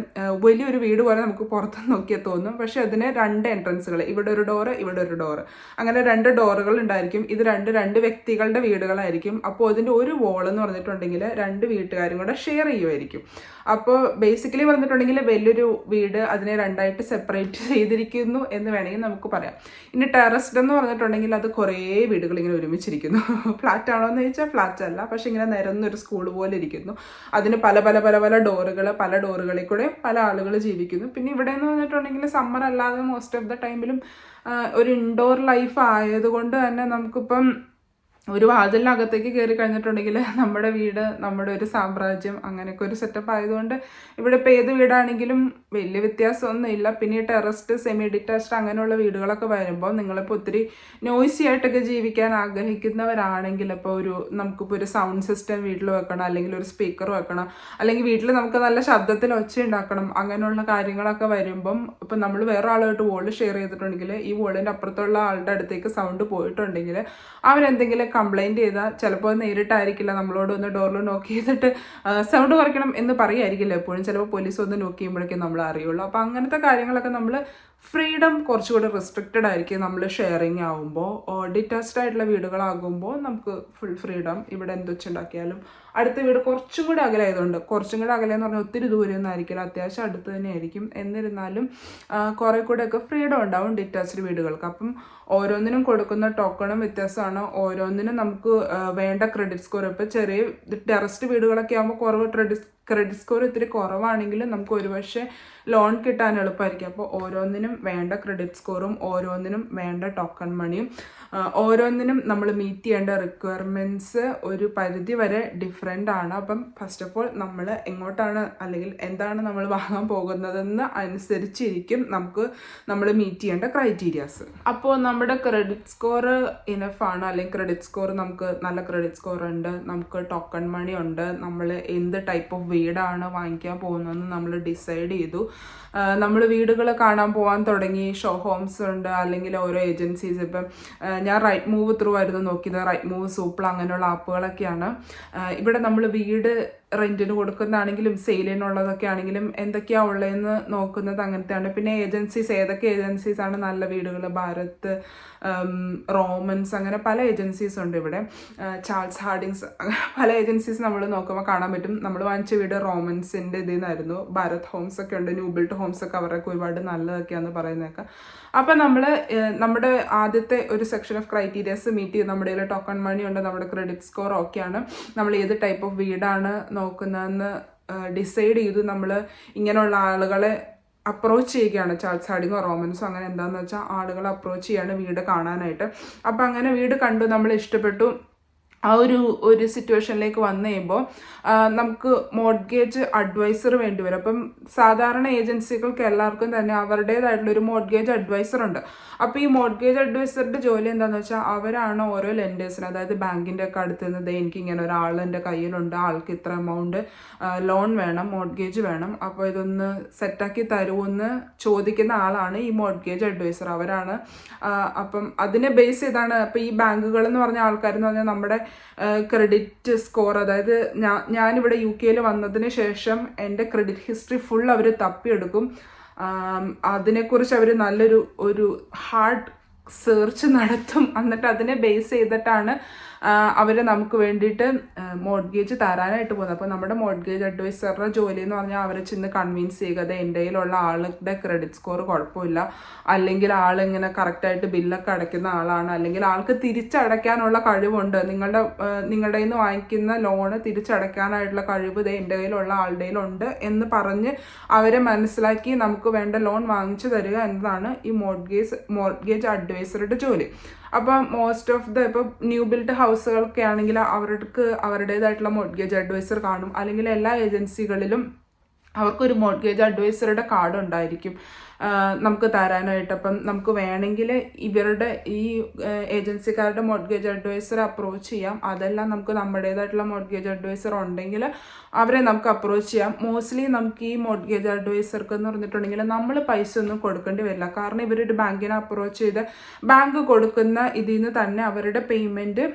വലിയൊരു വീട് പോലെ നമുക്ക് പുറത്ത് നോക്കിയാൽ തോന്നും. പക്ഷേ അതിന് രണ്ട് എൻട്രൻസുകൾ ഇവിടെ ഒരു ഡോറ് ഇവിടെ ഒരു ഡോറ് അങ്ങനെ രണ്ട് ഡോറുകൾ ഉണ്ടായിരിക്കും. ഇത് രണ്ട് രണ്ട് വ്യക്തികളുടെ വീടുകളായിരിക്കും. അപ്പോൾ അതിന്റെ ഒരു വോൾ എന്ന് പറഞ്ഞിട്ടുണ്ടെങ്കിൽ രണ്ട് വീട്ടുകാരും കൂടെ ഷെയർ ചെയ്യുമായിരിക്കും. അപ്പോൾ ബേസിക്കലി പറഞ്ഞിട്ടുണ്ടെങ്കിൽ വലിയൊരു വീട് അതിനെ രണ്ടായിട്ട് സെപ്പറേറ്റ് ചെയ്തിരിക്കുന്നു എന്ന് വേണമെങ്കിൽ നമുക്ക് പറയാം. ഇനി ടെറസ്ഡ് എന്ന് പറഞ്ഞിട്ടുണ്ടെങ്കിൽ അത് കുറേ വീടുകൾ ഇങ്ങനെ ഒരുമിച്ചിരിക്കുന്നു. ഫ്ലാറ്റ് ആണോ എന്ന് ചോദിച്ചാൽ ഫ്ലാറ്റ് അല്ല. പക്ഷെ ഇങ്ങനെ നിരന്നൊരു സ്കൂൾ പോലെ ഇരിക്കുന്നു. അതിന് പല പല പല പല ഡോറുകൾ പല ഡോറുകളിൽ കൂടെ പല ആളുകൾ ജീവിക്കുന്നു. പിന്നെ ഇവിടെ എന്ന് പറഞ്ഞിട്ടുണ്ടെങ്കിൽ സമ്മർ അല്ലാതെ മോസ്റ്റ് ഓഫ് ദ ടൈമിലും ഒരു ഇൻഡോർ ലൈഫ് ആയതുകൊണ്ട് തന്നെ നമുക്കിപ്പം ഒരു വാതിലിനകത്തേക്ക് കയറി കഴിഞ്ഞിട്ടുണ്ടെങ്കിൽ നമ്മുടെ വീട് നമ്മുടെ ഒരു സാമ്രാജ്യം അങ്ങനെയൊക്കെ ഒരു സെറ്റപ്പ് ആയതുകൊണ്ട് ഇവിടെ ഇപ്പോൾ ഏത് വീടാണെങ്കിലും വലിയ വ്യത്യാസമൊന്നുമില്ല. പിന്നെ ഈ ടെറസ്റ്റ് സെമി ഡിറ്റാച്ച്ഡ് അങ്ങനെയുള്ള വീടുകളൊക്കെ വരുമ്പോൾ നിങ്ങളിപ്പോൾ ഒത്തിരി നോയ്സി ആയിട്ടൊക്കെ ജീവിക്കാൻ ആഗ്രഹിക്കുന്നവരാണെങ്കിൽ ഇപ്പോൾ ഒരു നമുക്കിപ്പോൾ ഒരു സൗണ്ട് സിസ്റ്റം വീട്ടിൽ വെക്കണം അല്ലെങ്കിൽ ഒരു സ്പീക്കർ വെക്കണം അല്ലെങ്കിൽ വീട്ടിൽ നമുക്ക് നല്ല ശബ്ദത്തിൽ ഒച്ച ഉണ്ടാക്കണം അങ്ങനെയുള്ള കാര്യങ്ങളൊക്കെ വരുമ്പം ഇപ്പം നമ്മൾ വേറെ ആളുമായിട്ട് വോൾ ഷെയർ ചെയ്തിട്ടുണ്ടെങ്കിൽ ഈ വോളിന്റെ അപ്പുറത്തുള്ള ആളുടെ അടുത്തേക്ക് സൗണ്ട് പോയിട്ടുണ്ടെങ്കിൽ അവരെന്തെങ്കിലും കംപ്ലൈന്റ് ചെയ്താൽ ചിലപ്പോൾ നേരിട്ടായിരിക്കില്ല നമ്മളോട് ഒന്ന് ഡോറിൽ നോക്ക് ചെയ്തിട്ട് സൗണ്ട് കുറയ്ക്കണം എന്ന് പറയുമായിരിക്കില്ല എപ്പോഴും. ചിലപ്പോൾ പോലീസ് ഒന്ന് നോക്ക് ചെയ്യുമ്പോഴേക്കും നമ്മൾ അറിയുള്ളൂ. അപ്പോൾ അങ്ങനത്തെ കാര്യങ്ങളൊക്കെ നമ്മൾ ഫ്രീഡം കുറച്ചുകൂടി റെസ്ട്രിക്റ്റഡ് ആയിരിക്കും നമ്മൾ ഷെയറിങ് ആകുമ്പോൾ ഡിറ്റാച്ച്ഡ് ആയിട്ടുള്ള വീടുകളാകുമ്പോൾ നമുക്ക് ഫുൾ ഫ്രീഡം ഇവിടെ എന്ത് വെച്ചുണ്ടാക്കിയാലും. അടുത്ത വീട് കുറച്ചും കൂടി അകലെ ആയതുകൊണ്ട് കുറച്ചും കൂടി അകലെ എന്ന് പറഞ്ഞാൽ ഒത്തിരി ദൂരമൊന്നും ആയിരിക്കില്ല. അത്യാവശ്യം അടുത്ത് തന്നെ ആയിരിക്കും. എന്നിരുന്നാലും കുറെ കൂടെയൊക്കെ ഫ്രീഡം ഉണ്ടാവും ഡിറ്റാച്ച്ഡ് വീടുകൾക്ക്. അപ്പം ഓരോന്നിനും കൊടുക്കുന്ന ടോക്കണും വ്യത്യാസമാണ്. ഓരോന്നിനും നമുക്ക് വേണ്ട ക്രെഡിറ്റ് സ്കോർ ഇപ്പോൾ ചെറിയ ടെറസ്റ്റ് വീടുകളൊക്കെ ആകുമ്പോൾ കുറവ് ക്രെഡിറ്റ് ക്രെഡിറ്റ് സ്കോർ ഇത്തിരി കുറവാണെങ്കിലും നമുക്ക് ഒരുപക്ഷെ ലോൺ കിട്ടാൻ എളുപ്പമായിരിക്കും. അപ്പോൾ ഓരോന്നിനും വേണ്ട ക്രെഡിറ്റ് സ്കോറും ഓരോന്നിനും വേണ്ട ടോക്കൺ മണിയും ഓരോന്നിനും നമ്മൾ മീറ്റ് ചെയ്യേണ്ട റിക്വയർമെന്റ്സ് ഒരു പരിധി വരെ ഡിഫറെന്റ് ആണ്. അപ്പം ഫസ്റ്റ് ഓഫ് ഓൾ നമ്മൾ എങ്ങോട്ടാണ് അല്ലെങ്കിൽ എന്താണ് നമ്മൾ വാങ്ങാൻ പോകുന്നതെന്ന് അനുസരിച്ചിരിക്കും നമുക്ക് നമ്മൾ മീറ്റ് ചെയ്യേണ്ട ക്രൈറ്റീരിയാസ് അപ്പോൾ നമ്മുടെ ക്രെഡിറ്റ് സ്കോർ ഇനഫ് ആണ്. അല്ലെങ്കിൽ ക്രെഡിറ്റ് സ്കോർ നമുക്ക് നല്ല ക്രെഡിറ്റ് സ്കോർ ഉണ്ട് നമുക്ക് ടോക്കൺ മണി ഉണ്ട് നമ്മൾ എന്ത് ടൈപ്പ് ഓഫ് വീടാണ് വാങ്ങിക്കാൻ പോകുന്നതെന്ന് നമ്മൾ ഡിസൈഡ് ചെയ്തു. നമ്മൾ വീടുകൾ കാണാൻ പോകാൻ തുടങ്ങി. ഷോ ഹോംസ് ഉണ്ട് അല്ലെങ്കിൽ ഓരോ ഏജൻസീസ്. ഇപ്പം ഞാൻ റൈറ്റ് മൂവ് ത്രൂ ആയിരുന്നു നോക്കിയത്. റൈറ്റ് മൂവ് സൂപ്പിൾ അങ്ങനെയുള്ള ആപ്പുകളൊക്കെയാണ്. ഇവിടെ നമ്മൾ വീട് റെന്റിന് കൊടുക്കുന്നതാണെങ്കിലും സെയിലിനുള്ളതൊക്കെ ആണെങ്കിലും എന്തൊക്കെയാണ് ഉള്ളതെന്ന് നോക്കുന്നത് അങ്ങനത്തെയാണ്. പിന്നെ ഏജൻസീസ് ഏതൊക്കെ ഏജൻസീസ് ആണ് നല്ല വീടുകൾ ഭാരത് റോമൻസ് അങ്ങനെ പല ഏജൻസീസ് ഉണ്ട് ഇവിടെ. ചാൾസ് ഹാർഡിങ്സ് പല ഏജൻസീസ് നമ്മൾ നോക്കുമ്പോൾ കാണാൻ പറ്റും. നമ്മൾ വാങ്ങിച്ച വീട് റോമൻസിന്റെ ഇതിൽ നിന്നായിരുന്നു ഭാരത് ഹോംസ് ഒക്കെ ഉണ്ട് ന്യൂ ബിൽഡ് ഹോംസ് ഒക്കെ അവരൊക്കെ ഒരുപാട് നല്ലതൊക്കെയാണെന്ന് പറയുന്നതൊക്കെ. അപ്പം നമ്മൾ നമ്മുടെ ആദ്യത്തെ ഒരു സെക്ഷൻ ഓഫ് ക്രൈറ്റീരിയസ് മീറ്റ് ചെയ്ത് നമ്മുടെ ടോക്കൺ മണി ഉണ്ട് നമ്മുടെ ക്രെഡിറ്റ് സ്കോർ ഓക്കെയാണ് നമ്മൾ ഏത് ടൈപ്പ് ഓഫ് വീടാണ് നോക്കുന്നതെന്ന് ഡിസൈഡ് ചെയ്ത് നമ്മൾ ഇങ്ങനെയുള്ള ആളുകളെ അപ്രോച്ച് ചെയ്യുകയാണ്. ചാൾസ് ഹാഡിങ്ങോ റോമൻസോ അങ്ങനെ എന്താണെന്ന് വെച്ചാൽ ആളുകളെ അപ്രോച്ച് ചെയ്യാണ് വീട് കാണാനായിട്ട്. അപ്പം അങ്ങനെ വീട് കണ്ടു നമ്മൾ ഇഷ്ടപ്പെട്ടു. ആ ഒരു ഒരു സിറ്റുവേഷനിലേക്ക് വന്നു കഴിയുമ്പോൾ നമുക്ക് മോഡ്ഗേജ് അഡ്വൈസർ വേണ്ടി വരും. അപ്പം സാധാരണ ഏജൻസികൾക്ക് എല്ലാവർക്കും തന്നെ അവരുടേതായിട്ടുള്ള ഒരു മോഡ്ഗേജ് അഡ്വൈസർ ഉണ്ട്. അപ്പോൾ ഈ മോഡ്ഗേജ് അഡ്വൈസറുടെ ജോലി എന്താണെന്ന് വെച്ചാൽ അവരാണ് ഓരോ ലെൻഡേഴ്സിന് അതായത് ബാങ്കിന്റെ ഒക്കെ അടുത്ത് നിന്ന് എനിക്ക് ഇങ്ങനെ ഒരാൾ എന്റെ കയ്യിലുണ്ട് ആൾക്ക് ഇത്ര എമൗണ്ട് ലോൺ വേണം മോഡ്ഗേജ് വേണം അപ്പോൾ ഇതൊന്ന് സെറ്റാക്കി തരുമെന്ന് ചോദിക്കുന്ന ആളാണ് ഈ മോഡ്ഗേജ് അഡ്വൈസർ അവരാണ് അപ്പം അതിനെ ബേസ് ചെയ്താണ്. അപ്പോൾ ഈ ബാങ്കുകൾ എന്ന് പറഞ്ഞ ആൾക്കാരെന്ന് പറഞ്ഞാൽ നമ്മുടെ ക്രെഡിറ്റ് സ്കോർ അതായത് ഞാൻ ഞാനിവിടെ യു കെയിൽ വന്നതിന് ശേഷം എന്റെ ക്രെഡിറ്റ് ഹിസ്റ്ററി ഫുൾ അവർ തപ്പിയെടുക്കും. അതിനെക്കുറിച്ച് അവർ നല്ലൊരു ഒരു ഹാർഡ് സെർച്ച് നടത്തും. എന്നിട്ട് അതിനെ ബേസ് ചെയ്തിട്ടാണ് അവർ നമുക്ക് വേണ്ടിയിട്ട് മോഡ്ഗേജ് തരാനായിട്ട് പോകുന്നത് അപ്പോൾ നമ്മുടെ മോഡ്ഗേജ് അഡ്വൈസറുടെ ജോലി എന്ന് പറഞ്ഞാൽ അവരെ ചെന്ന് കൺവിൻസ് ചെയ്യുക അത് എന്റെ കയ്യിലുള്ള ആളുടെ ക്രെഡിറ്റ് സ്കോർ കുഴപ്പമില്ല. അല്ലെങ്കിൽ ആളിങ്ങനെ കറക്റ്റായിട്ട് ബില്ലൊക്കെ അടയ്ക്കുന്ന ആളാണ്. അല്ലെങ്കിൽ ആൾക്ക് തിരിച്ചടയ്ക്കാനുള്ള കഴിവുണ്ട്. നിങ്ങളുടെ നിങ്ങളുടെ നിന്ന് വാങ്ങിക്കുന്ന ലോണ് തിരിച്ചടയ്ക്കാനായിട്ടുള്ള കഴിവ് ദേ എന്റെ കയ്യിലുള്ള ആളുടെ കയ്യിലുണ്ട് എന്ന് പറഞ്ഞ് അവരെ മനസ്സിലാക്കി നമുക്ക് വേണ്ട ലോൺ വാങ്ങിച്ചു തരിക എന്നതാണ് ഈ മോഡ്ഗേജ് മോഡ്ഗേജ് അഡ്വൈസറുടെ ജോലി. അപ്പം മോസ്റ്റ് ഓഫ് ദ ഇപ്പോൾ ന്യൂ ബിൽഡ് ഹൗസുകളൊക്കെ ആണെങ്കിൽ അവർക്ക് അവരുടേതായിട്ടുള്ള മോഡ്ഗേജ് അഡ്വൈസർ കാണും. അല്ലെങ്കിൽ എല്ലാ ഏജൻസികളിലും അവർക്കൊരു മോഡ്ഗേജ് അഡ്വൈസറുടെ കാർഡ് ഉണ്ടായിരിക്കും. നമുക്ക് തരാനായിട്ട്. അപ്പം നമുക്ക് വേണമെങ്കിൽ ഇവരുടെ ഈ ഏജൻസിക്കാരുടെ മോഡ്ഗേജ് അഡ്വൈസർ അപ്രോച്ച് ചെയ്യാം. അതെല്ലാം നമുക്ക് നമ്മുടേതായിട്ടുള്ള മോഡ്ഗേജ് അഡ്വൈസർ ഉണ്ടെങ്കിൽ അവരെ നമുക്ക് അപ്രോച്ച് ചെയ്യാം. മോസ്റ്റ്ലി നമുക്ക് ഈ മോഡ്ഗേജ് അഡ്വൈസർക്ക് എന്ന് പറഞ്ഞിട്ടുണ്ടെങ്കിൽ നമ്മൾ പൈസ ഒന്നും കൊടുക്കേണ്ടി വരില്ല. കാരണം ഇവരൊരു ബാങ്കിനെ അപ്രോച്ച് ചെയ്ത് ബാങ്ക് കൊടുക്കുന്ന ഇതിൽ നിന്ന് തന്നെ അവരുടെ പേയ്മെന്റ്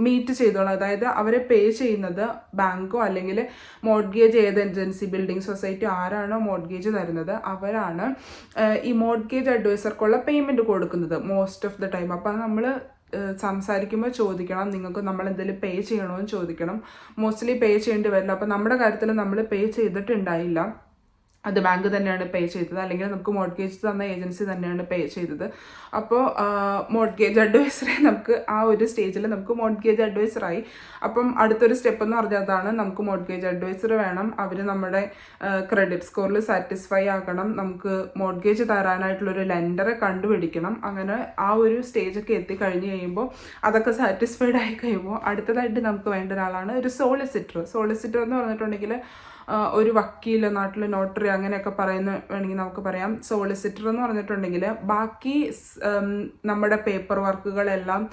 മീറ്റ് ചെയ്തോളാം. അതായത് അവരെ പേ ചെയ്യുന്നത് ബാങ്കോ അല്ലെങ്കിൽ മോഡ്ഗേജ് ഏത് ഏജൻസി ബിൽഡിംഗ് സൊസൈറ്റി ആരാണോ മോഡ്ഗേജ് തരുന്നത് അവരാണ് ഈ മോഡ്ഗേജ് അഡ്വൈസർക്കുള്ള പേയ്മെന്റ് കൊടുക്കുന്നത് മോസ്റ്റ് ഓഫ് ദ ടൈം അപ്പം നമ്മൾ സംസാരിക്കുമ്പോൾ ചോദിക്കണം. നിങ്ങൾക്ക് നമ്മൾ എന്തെങ്കിലും പേ ചെയ്യണമെന്ന് ചോദിക്കണം. മോസ്റ്റ്ലി പേ ചെയ്യേണ്ടി വരില്ല. അപ്പം നമ്മുടെ കാര്യത്തിൽ നമ്മൾ പേ ചെയ്തിട്ടുണ്ടായില്ല. അത് ബാങ്ക് തന്നെയാണ് പേ ചെയ്തത്. അല്ലെങ്കിൽ നമുക്ക് മോഡ്ഗേജ് തന്ന ഏജൻസി തന്നെയാണ് പേ ചെയ്തത്. അപ്പോൾ മോഡ്ഗേജ് അഡ്വൈസറെ നമുക്ക് ആ ഒരു സ്റ്റേജിൽ നമുക്ക് മോഡ്ഗേജ് അഡ്വൈസറായി അപ്പം അടുത്തൊരു സ്റ്റെപ്പ് എന്ന് പറഞ്ഞതാണ് നമുക്ക് മോഡ്ഗേജ് അഡ്വൈസർ വേണം. അവർ നമ്മുടെ ക്രെഡിറ്റ് സ്കോറിൽ സാറ്റിസ്ഫൈ ആക്കണം നമുക്ക് മോഡ്ഗേജ് തരാനായിട്ടുള്ളൊരു ലെൻഡറെ കണ്ടുപിടിക്കണം. അങ്ങനെ ആ ഒരു സ്റ്റേജൊക്കെ എത്തിക്കഴിഞ്ഞ് കഴിയുമ്പോൾ അതൊക്കെ സാറ്റിസ്ഫൈഡ് ആയി കഴിയുമ്പോൾ അടുത്തതായിട്ട് നമുക്ക് വേണ്ട ഒരാളാണ് ഒരു സോളിസിറ്റർ സോളിസിറ്റർ എന്ന് പറഞ്ഞിട്ടുണ്ടെങ്കിൽ ഒരു വക്കീൽ നാട്ടിൽ നോട്ടറി അങ്ങനെയൊക്കെ പറയുന്ന വേണമെങ്കിൽ നമുക്ക് പറയാം. സോളിസിറ്റർ എന്ന് പറഞ്ഞിട്ടുണ്ടെങ്കിൽ ബാക്കി നമ്മുടെ പേപ്പർ വർക്കുകളെല്ലാം